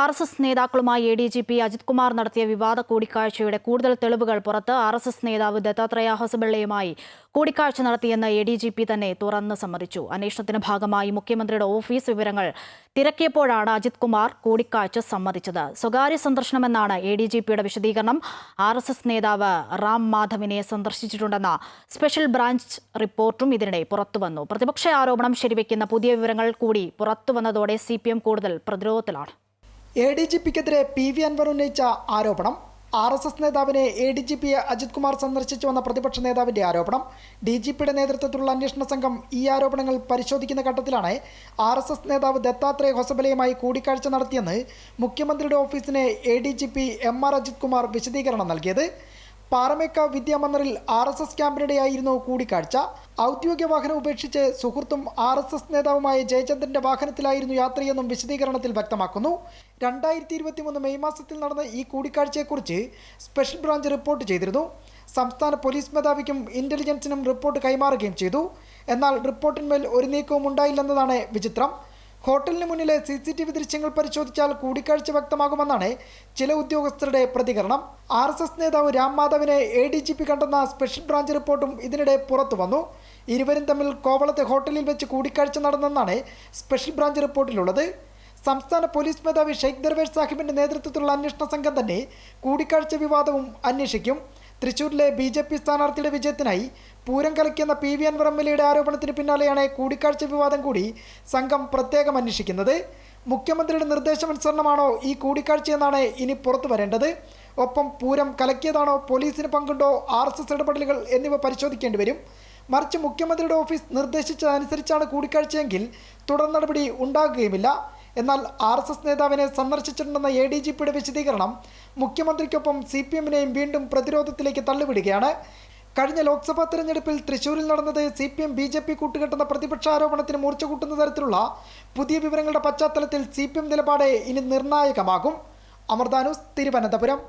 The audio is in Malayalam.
ആർ എസ് എസ് നേതാക്കളുമായി A D G P Ajith Kumar നടത്തിയ വിവാദ കൂടിക്കാഴ്ചയുടെ കൂടുതൽ തെളിവുകൾ പുറത്ത് ആർ എസ് എസ് നേതാവ് ദത്താത്രേയ ഹൊസബിള്ളയുമായി കൂടിക്കാഴ്ച നടത്തിയെന്ന് എ ഡി ജി പി തന്നെ തുറന്ന് സമ്മതിച്ചു. അന്വേഷണത്തിന്റെ ഭാഗമായി മുഖ്യമന്ത്രിയുടെ ഓഫീസ് വിവരങ്ങൾ തിരക്കിയപ്പോഴാണ് അജിത് കുമാർ കൂടിക്കാഴ്ച സമ്മതിച്ചത്. സ്വകാര്യ സന്ദർശനമെന്നാണ് എ ഡി ജി പിയുടെ വിശദീകരണം. ആർ എസ് എസ് നേതാവ് റാം മാധവിനെ സന്ദർശിച്ചിട്ടുണ്ടെന്ന സ്പെഷ്യൽ ബ്രാഞ്ച് റിപ്പോർട്ടും ഇതിനിടെ പുറത്തുവന്നു. പ്രതിപക്ഷ ആരോപണം ശരിവെക്കുന്ന പുതിയ വിവരങ്ങൾ കൂടി പുറത്തുവന്നതോടെ സി പി എം കൂടുതൽ പ്രതിരോധത്തിലാണ്. എ ഡി ജി പിക്കെതിരെ പി വി അൻവർ ഉന്നയിച്ച ആരോപണം. ആർ എസ് എസ് നേതാവിനെ എ ഡി ജി പിയെ അജിത് കുമാർ സന്ദർശിച്ചു വന്ന പ്രതിപക്ഷ നേതാവിന്റെ ആരോപണം. ഡി ജി പിയുടെ നേതൃത്വത്തിലുള്ള അന്വേഷണ സംഘം ഈ ആരോപണങ്ങൾ പരിശോധിക്കുന്ന ഘട്ടത്തിലാണ് ആർ എസ് എസ് നേതാവ് ദത്താത്രേയ ഹൊസബലയുമായി കൂടിക്കാഴ്ച നടത്തിയെന്ന് മുഖ്യമന്ത്രിയുടെ ഓഫീസിന് A D G P M R Ajith Kumar വിശദീകരണം നൽകിയത്. പാറമേക്ക വിദ്യാമന്ദിറിൽ ആർ എസ് എസ് ക്യാമ്പിനിടെയായിരുന്നു കൂടിക്കാഴ്ച. ഔദ്യോഗിക വാഹനം ഉപേക്ഷിച്ച് സുഹൃത്തും ആർ എസ് എസ് നേതാവുമായ ജയചന്ദ്രന്റെ വാഹനത്തിലായിരുന്നു യാത്രയെന്നും വിശദീകരണത്തിൽ വ്യക്തമാക്കുന്നു. രണ്ടായിരത്തി ഇരുപത്തിമൂന്ന് മെയ് മാസത്തിൽ നടന്ന ഈ കൂടിക്കാഴ്ചയെക്കുറിച്ച് സ്പെഷ്യൽ ബ്രാഞ്ച് റിപ്പോർട്ട് ചെയ്തിരുന്നു. സംസ്ഥാന പോലീസ് മേധാവിക്കും ഇന്റലിജൻസിനും റിപ്പോർട്ട് കൈമാറുകയും ചെയ്തു. എന്നാൽ റിപ്പോർട്ടിന്മേൽ ഒരു നീക്കവും ഉണ്ടായില്ലെന്നതാണ് വിചിത്രം. ഹോട്ടലിന് മുന്നിലെ സി സി ടി വി ദൃശ്യങ്ങൾ പരിശോധിച്ചാൽ കൂടിക്കാഴ്ച വ്യക്തമാകുമെന്നാണ് ചില ഉദ്യോഗസ്ഥരുടെ പ്രതികരണം. ആർ എസ് എസ് നേതാവ് രാം മാധവിനെ എ ഡി ജി പി കണ്ടെന്ന സ്പെഷ്യൽ ബ്രാഞ്ച് റിപ്പോർട്ടും ഇതിനിടെ പുറത്തു വന്നു. ഇരുവരും തമ്മിൽ കോവളത്തെ ഹോട്ടലിൽ വെച്ച് കൂടിക്കാഴ്ച നടന്നെന്നാണ് സ്പെഷ്യൽ ബ്രാഞ്ച് റിപ്പോർട്ടിലുള്ളത്. സംസ്ഥാന പോലീസ് മേധാവി ഷെയ്ഖ് ദർവേഷ് സാഹിബിന്റെ നേതൃത്വത്തിലുള്ള അന്വേഷണ സംഘം തന്നെ കൂടിക്കാഴ്ച വിവാദവും അന്വേഷിക്കും. തൃശൂരിലെ ബി ജെ പി സ്ഥാനാർത്ഥിയുടെ വിജയത്തിനായി Pooram കലക്കിയെന്ന P V Anvar M L എയുടെ ആരോപണത്തിന് പിന്നാലെയാണ് കൂടിക്കാഴ്ച വിവാദം കൂടി സംഘം പ്രത്യേകം അന്വേഷിക്കുന്നത്. മുഖ്യമന്ത്രിയുടെ നിർദ്ദേശമനുസരണമാണോ ഈ കൂടിക്കാഴ്ചയെന്നാണ് ഇനി പുറത്തു വരേണ്ടത്. ഒപ്പം പൂരം കലക്കിയതാണോ പോലീസിന് പങ്കുണ്ടോ ആർ എസ് എസ് ഇടപെടലുകൾ എന്നിവ പരിശോധിക്കേണ്ടി വരും. മറിച്ച് മുഖ്യമന്ത്രിയുടെ ഓഫീസ് നിർദ്ദേശിച്ചതനുസരിച്ചാണ് കൂടിക്കാഴ്ചയെങ്കിൽ തുടർ നടപടി ഉണ്ടാകുകയുമില്ല. എന്നാൽ ആർ എസ് എസ് നേതാവിനെ സന്ദർശിച്ചിട്ടുണ്ടെന്ന എ ഡി ജി പിയുടെ വിശദീകരണം മുഖ്യമന്ത്രിക്കൊപ്പം സി പി എമ്മിനെയും വീണ്ടും പ്രതിരോധത്തിലേക്ക് തള്ളിവിടുകയാണ്. കഴിഞ്ഞ ലോക്സഭാ തെരഞ്ഞെടുപ്പിൽ തൃശൂരിൽ നടന്നത് C P M B J P കൂട്ടുകെട്ടുന്ന പ്രതിപക്ഷ ആരോപണത്തിന് മൂർച്ച കൂട്ടുന്ന തരത്തിലുള്ള പുതിയ വിവരങ്ങളുടെ പശ്ചാത്തലത്തിൽ സി പി എം നിലപാട് ഇനി നിർണായകമാകും. അമൃതാനൂസ് തിരുവനന്തപുരം.